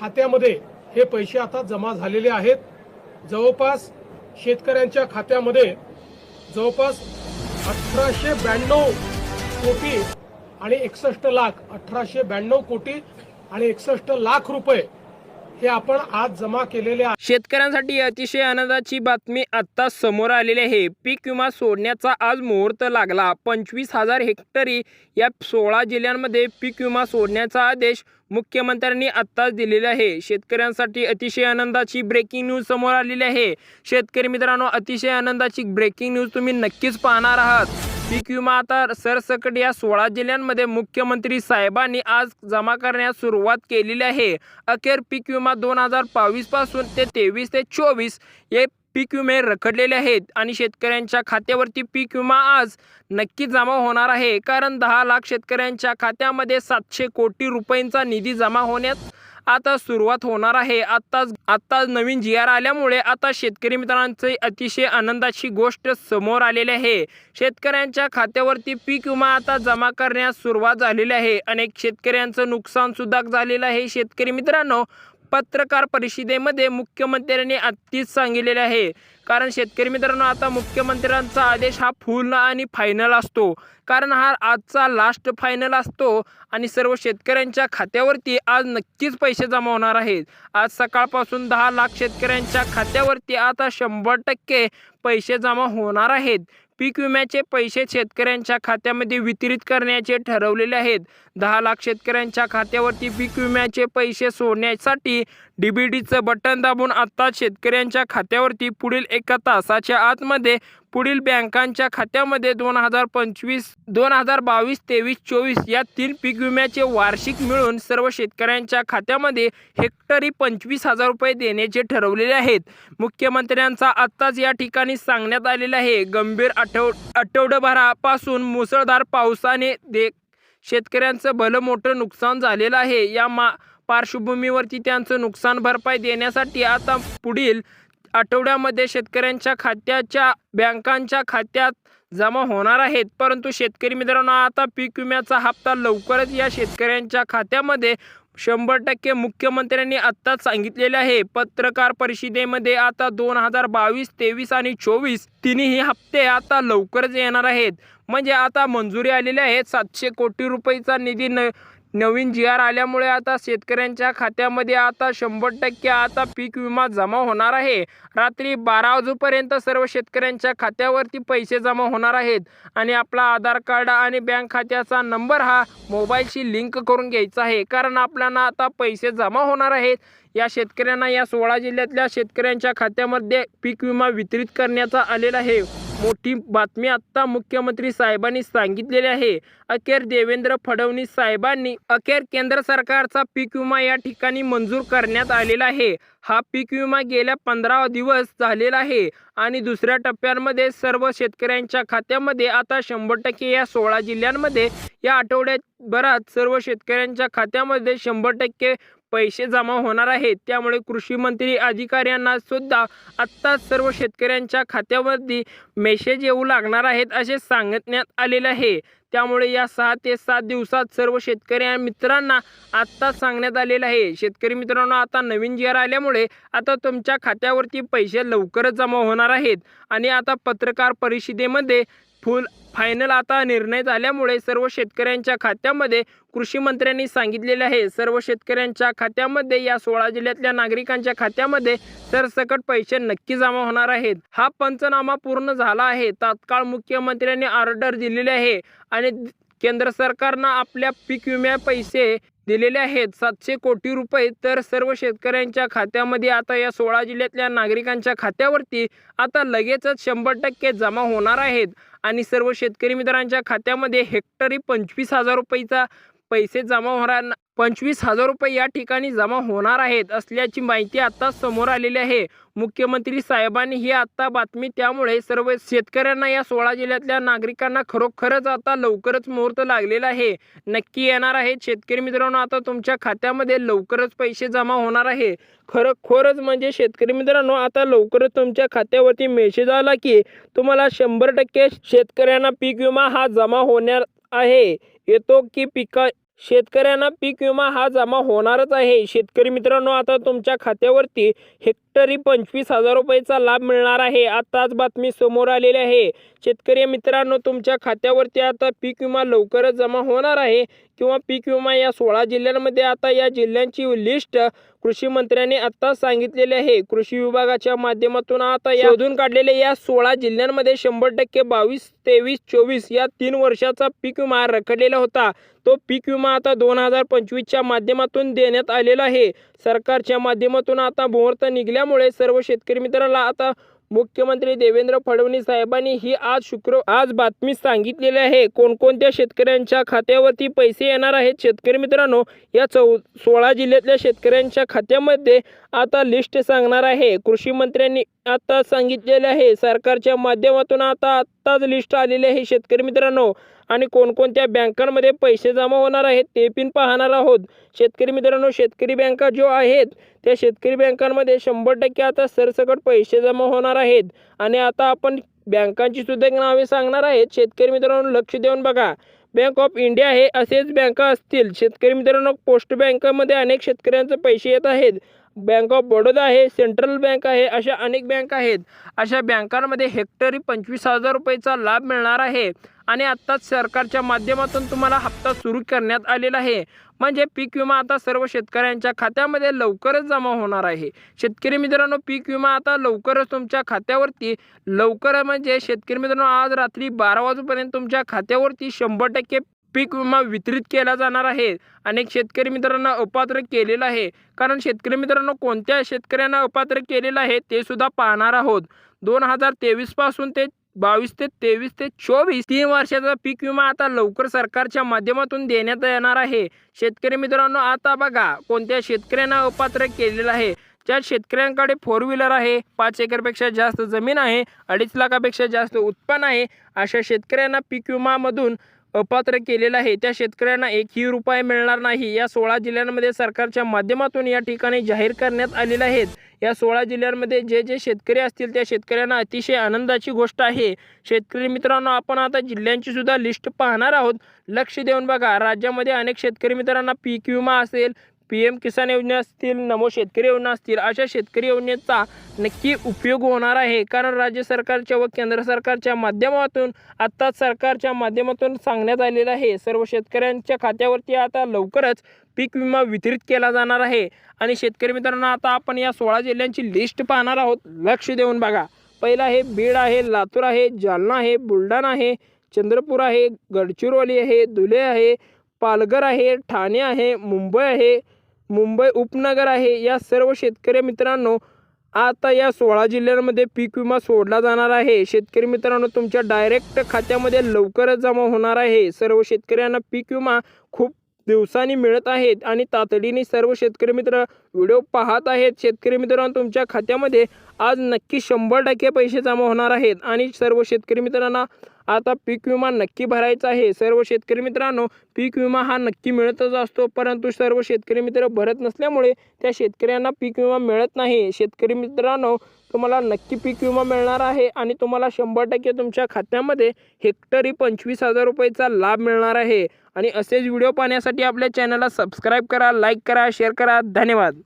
खात्यामध्ये हे पैसे आता जमा झालेले आहेत. जवळपास शेतकऱ्यांच्या खात्यामध्ये जवळपास अठराशे ब्याण्णव कोटी आणि एकसष्ट लाख अठराशे ब्याण्णव कोटी आणि एकसष्ट लाख रुपये हे आपण आज जमा केलेले आहेत शेतकऱ्यांसाठी अतिशय आनंदाची बातमी आता समोर आलेली आहे. पीक विमा सोडण्याचा आज मुहूर्त लागला. पंचवीस हजार हेक्टरी या सोळा जिल्ह्यांमध्ये पीक विमा सोडण्याचा आदेश मुख्यमंत्र्यांनी आत्ताच दिलेला आहे. शेतकऱ्यांसाठी अतिशय आनंदाची ब्रेकिंग न्यूज समोर आलेली आहे. शेतकरी मित्रांनो अतिशय आनंदाची ब्रेकिंग न्यूज तुम्ही नक्कीच पाहणार आहात. पीक विमा आता सरसकट या सोळा जिल्ह्यांमध्ये मुख्यमंत्री साहेबांनी आज जमा करण्यास सुरुवात केलेली आहे. अखेर पीक विमा दोन हजार बावीसपासून ते तेवीस ते चोवीस हे पीक विमे रखडलेले आहेत आणि शेतकऱ्यांच्या खात्यावरती पीक विमा आज नक्की जमा होणार आहे. कारण दहा लाख शेतकऱ्यांच्या खात्यामध्ये सातशे कोटी रुपयांचा निधी जमा होण्यास आता सुरुवात होणार आहे. आत्ताच आत्ताच नवीन जी आर आल्यामुळे आता शेतकरी मित्रांचे अतिशय आनंदाची गोष्ट समोर आलेली आहे. शेतकऱ्यांच्या खात्यावरती पीक विमा आता जमा करण्यास सुरुवात झालेली आहे. अनेक शेतकऱ्यांचं नुकसानसुद्धा झालेलं आहे. शेतकरी मित्रांनो पत्रकार परिषदेमध्ये मुख्यमंत्र्यांनी आत्तीच सांगितलेले आहे. कारण शेतकरी मित्रांनो आता मुख्यमंत्र्यांचा आदेश हा फुल आणि फायनल असतो. कारण हा आजचा लास्ट फायनल असतो आणि सर्व शेतकऱ्यांच्या खात्यावरती आज नक्कीच पैसे जमा होणार आहेत. आज सकाळपासून दहा लाख शेतकऱ्यांच्या खात्यावरती आता शंभर टक्के पैसे जमा होणार आहेत. पीक विम्याचे पैसे शेतकऱ्यांच्या खात्यामध्ये वितरित करण्याचे ठरवलेले आहेत. दहा लाख शेतकऱ्यांच्या खात्यावरती पीक विम्याचे पैसे सोडण्यासाठी डी बी डीचं बटन दाबून आत्ता शेतकऱ्यांच्या खात्यावरती पुढील एका तासाच्या आतमध्ये पुढील बँकांच्या खात्यामध्ये दोन हजार पंचवीस दोन हजार बावीस तेवीस चोवीस या तीन पीक विम्याचे वार्षिक मिळून सर्व शेतकऱ्यांच्या खात्यामध्ये हेक्टरी पंचवीस हजार रुपये देण्याचे ठरवलेले आहेत. मुख्यमंत्र्यांचा आत्ताच या ठिकाणी सांगण्यात आलेला आहे. गंभीर आठव आठवडाभरापासून मुसळधार पावसाने दे शेतकऱ्यांचं भलं मोठं नुकसान झालेलं आहे. या मा पार्श्वभूमीवरती त्यांचं नुकसान भरपाई देण्यासाठी आता पुढील आठवड्यामध्ये शेतकऱ्यांच्या खात्याच्या बँकांच्या खात्यात जमा होणार आहेत. परंतु शेतकरी मित्रांनो आता पीक विम्याचा हप्ता लवकरच या शेतकऱ्यांच्या खात्यामध्ये शंभर टक्के मुख्यमंत्र्यांनी आत्ताच सांगितलेले आहे. पत्रकार परिषदेमध्ये आता दोन हजार बावीस तेवीस आणि चोवीस तिन्ही हप्ते आता लवकरच येणार आहेत. म्हणजे आता मंजुरी आलेली आहेत सातशे कोटी रुपयेचा निधी न नवीन जी आर आल्यामुळे आता शेतकऱ्यांच्या खात्यामध्ये आता शंभर टक्के आता पीक विमा जमा होणार आहे. रात्री बारा वाजूपर्यंत सर्व शेतकऱ्यांच्या खात्यावरती पैसे जमा होणार आहेत. आणि आपला आधार कार्ड आणि बँक खात्याचा नंबर हा मोबाईलशी लिंक करून घ्यायचा आहे. कारण आपल्याला आता पैसे जमा होणार आहेत. या शेतकऱ्यांना या सोळा जिल्ह्यातल्या शेतकऱ्यांच्या खात्यामध्ये पीक विमा वितरित करण्याचा आलेला आहे. मोठी बातमी आत्ता मुख्यमंत्री साहेबांनी सांगितलेली आहे. अखेर देवेंद्र फडणवीस साहेबांनी अखेर केंद्र सरकारचा पीक विमा या ठिकाणी मंजूर करण्यात आलेला आहे. हा पीक विमा गेल्या पंधरा दिवस झालेला आहे आणि दुसऱ्या टप्प्यांमध्ये सर्व शेतकऱ्यांच्या खात्यामध्ये आता शंभर टक्के या सोळा जिल्ह्यांमध्ये या आठवड्यात भरात सर्व शेतकऱ्यांच्या खात्यामध्ये शंभर टक्के पैसे जमा होणार आहेत. त्यामुळे कृषी मंत्री अधिकाऱ्यांना सुद्धा आत्ताच सर्व शेतकऱ्यांच्या खात्यावरती मेसेज येऊ लागणार आहेत असे सांगण्यात आलेले आहे. त्यामुळे या सहा ते सात दिवसात सर्व शेतकरी मित्रांना आत्ताच सांगण्यात आलेलं आहे. शेतकरी मित्रांनो आता नवीन जी आर आल्यामुळे आता तुमच्या खात्यावरती पैसे लवकरच जमा होणार आहेत. आणि आता पत्रकार परिषदेमध्ये फुल फायनल आता निर्णय झाल्यामुळे सर्व शेतकऱ्यांच्या खात्यामध्ये कृषी मंत्र्यांनी सांगितलेले आहे. सर्व शेतकऱ्यांच्या खात्यामध्ये या सोळा जिल्ह्यातल्या नागरिकांच्या खात्यामध्ये सरसकट पैसे नक्की जमा होणार आहेत. हा पंचनामा पूर्ण झाला आहे. तात्काळ मुख्यमंत्र्यांनी ऑर्डर दिलेली आहे आणि केंद्र सरकारनं आपल्या पीक विम्या पैसे दिलेले आहेत. सातशे कोटी रुपये तर सर्व शेतकऱ्यांच्या खात्यामध्ये आता या सोळा जिल्ह्यातल्या नागरिकांच्या खात्यावरती आता लगेचच शंभर टक्के जमा होणार आहेत. आणि सर्व शेतकरी मित्रांच्या खात्यामध्ये हेक्टरी पंचवीस हजार रुपयेचा पैसे जमा होणार पंचवीस हजार रुपये या ठिकाणी जमा होणार आहेत असल्याची माहिती आता समोर आलेली आहे. मुख्यमंत्री साहेबांनी ही आता बातमी त्यामुळे सर्व शेतकऱ्यांना या सोळा जिल्ह्यातल्या नागरिकांना खरोखरच आता लवकरच मुहूर्त लागलेला आहे. नक्की येणार आहे शेतकरी मित्रांनो आता तुमच्या खात्यामध्ये लवकरच पैसे जमा होणार आहे. खरोखरच म्हणजे शेतकरी मित्रांनो आता लवकरच तुमच्या खात्यावरती मेसेज आला की तुम्हाला शंभर टक्के शेतकऱ्यांना पीक विमा हा जमा होणार आहे. येतो की पिका शेतकऱ्यांना पीक विमा हा जमा होणारच आहे. शेतकरी मित्रांनो आता तुमच्या खात्यावरती हेक्टरी पंचवीस हजार रुपयाचा लाभ मिळणार आहे. आताच बातमी समोर आलेली आहे. शेतकरी मित्रांनो तुमच्या खात्यावरती आता पीक विमा लवकरच जमा होणार आहे किंवा पीक विमा या सोळा जिल्ह्यांमध्ये आता या जिल्ह्यांची लिस्ट कृषी मंत्र्यांनी आता सांगितलेले आहे. कृषी विभागाच्या माध्यमातून आता या शोधून काढलेल्या या सोळा जिल्ह्यांमध्ये शंभर टक्के बावीस तेवीस चोवीस या तीन वर्षाचा पीक विमा रखडलेला होता. तो पीक विमा आता दोन हजार पंचवीसच्या माध्यमातून देण्यात आलेला आहे. सरकारच्या माध्यमातून आता मुहूर्त निघाल्यामुळे सर्व शेतकरी मित्राला आता मुख्यमंत्री देवेंद्र फडणवीस साहेबांनी ही आज शुक्र आज बातमी सांगितलेली आहे. कोणकोणत्या शेतकऱ्यांच्या खात्यावरती पैसे येणार आहेत? शेतकरी मित्रांनो या चौ सोळा जिल्ह्यातल्या शेतकऱ्यांच्या खात्यामध्ये आता लिस्ट सांगणार आहे. कृषी मंत्र्यांनी आता सांगितलेले आहे. सरकारच्या माध्यमातून आता आत्ताच लिस्ट आलेली आहे. शेतकरी मित्रांनो आणि कोणकोणत्या बँकांमध्ये पैसे जमा होणार आहेत ते पण पाहणार आहोत. शेतकरी मित्रांनो शेतकरी बँका जो आहेत त्या शेतकरी बँकांमध्ये शंभर टक्के आता सरसकट पैसे जमा होणार आहेत. आणि आता आपण बँकांची सुद्धा नावे सांगणार आहेत. शेतकरी मित्रांनो लक्ष देऊन बघा. बँक ऑफ इंडिया हे असेच बँका असतील. शेतकरी मित्रांनो पोस्ट बँकामध्ये अनेक शेतकऱ्यांचे पैसे येत आहेत. बँक ऑफ बडोदा आहे सेंट्रल बँक आहे अशा अनेक बँक आहेत. अशा बँकांमध्ये हेक्टरी पंचवीस हजार रुपयेचा लाभ मिळणार आहे आणि आत्ताच सरकारच्या माध्यमातून तुम्हाला हप्ता सुरू करण्यात आलेला आहे. म्हणजे पीक विमा आता सर्व शेतकऱ्यांच्या खात्यामध्ये लवकरच जमा होणार आहे. शेतकरी मित्रांनो पीक विमा आता लवकरच तुमच्या खात्यावरती लवकर म्हणजे शेतकरी मित्रांनो आज रात्री बारा वाजेपर्यंत तुमच्या खात्यावरती शंभर टक्के पीक विमा वितरित केला जाणार आहे. अनेक शेतकरी मित्रांना अपात्र केलेलं आहे. कारण शेतकरी मित्रांनो कोणत्या शेतकऱ्यांना अपात्र केलेलं आहे ते सुद्धा पाहणार आहोत. दोन हजार तेवीसपासून ते बावीस ते तेवीस ते चोवीस तीन वर्षाचा पीक विमा आता लवकर सरकारच्या माध्यमातून देण्यात येणार आहे. शेतकरी मित्रांनो आता बघा कोणत्या शेतकऱ्यांना अपात्र केलेलं आहे. ज्या शेतकऱ्यांकडे फोर व्हीलर आहे पाच एकरपेक्षा जास्त जमीन आहे अडीच लाखापेक्षा जास्त उत्पन्न आहे अशा शेतकऱ्यांना पीक विमामधून अपात्र केलेलं आहे. त्या शेतकऱ्यांना एकही रुपये मिळणार नाही. या सोळा जिल्ह्यांमध्ये सरकारच्या माध्यमातून या ठिकाणी जाहीर करण्यात आलेले आहेत. या सोळा जिल्ह्यांमध्ये जे जे शेतकरी असतील त्या शेतकऱ्यांना अतिशय आनंदाची गोष्ट आहे. शेतकरी मित्रांनो आपण आता जिल्ह्यांची सुद्धा लिस्ट पाहणार आहोत. लक्ष देऊन बघा राज्यामध्ये अनेक शेतकरी मित्रांना पीक विमा असेल पी एम किसान योजना असतील नमो शेतकरी योजना असतील अशा शेतकरी योजनेचा नक्की उपयोग होणार आहे. कारण राज्य सरकारच्या व केंद्र सरकारच्या माध्यमातून आत्ताच सरकारच्या माध्यमातून सांगण्यात आलेलं आहे सर्व शेतकऱ्यांच्या खात्यावरती आता लवकरच पीक विमा वितरित केला जाणार आहे. आणि शेतकरी मित्रांनो आता आपण या सोळा जिल्ह्यांची लिस्ट पाहणार आहोत. लक्ष देऊन बघा. पहिला आहे बीड आहे लातूर आहे जालना आहे बुलढाणा आहे चंद्रपूर आहे गडचिरोली आहे धुले आहे पालघर आहे ठाणे आहे मुंबई आहे मुंबई उपनगर आहे. या सर्व शेतकरी मित्रांनो आता या सोळा जिल्ह्यांमध्ये पीक विमा सोडला जाणार आहे. शेतकरी मित्रांनो तुमच्या डायरेक्ट खात्यामध्ये लवकरच जमा होणार आहे. सर्व शेतकऱ्यांना पीक विमा खूप दिवसांनी मिळत आहेत आणि तातडीने सर्व शेतकरी मित्र व्हिडिओ पाहत आहेत. शेतकरी मित्रांनो तुमच्या खात्यामध्ये आज नक्की शंभर टक्के पैसे जमा होणार आहेत आणि सर्व शेतकरी मित्रांना आता पीक विमा नक्की भरायचा आहे. सर्व शेतकरी मित्रांनो पीक विमा हा नक्की मिळतच असतो परंतु सर्व शेतकरी मित्र भरत नसल्यामुळे त्या शेतकऱ्यांना पीक विमा मिळत नाही. शेतकरी मित्रांनो तुम्हाला नक्की पीक विमा मिळणार आहे आणि तुम्हाला शंभर टक्के तुमच्या खात्यामध्ये हेक्टरी पंचवीस हजार रुपयेचा लाभ मिळणार आहे. आणि असेच व्हिडिओ पाहण्यासाठी आपल्या चॅनलला सबस्क्राईब करा लाईक करा शेअर करा. धन्यवाद.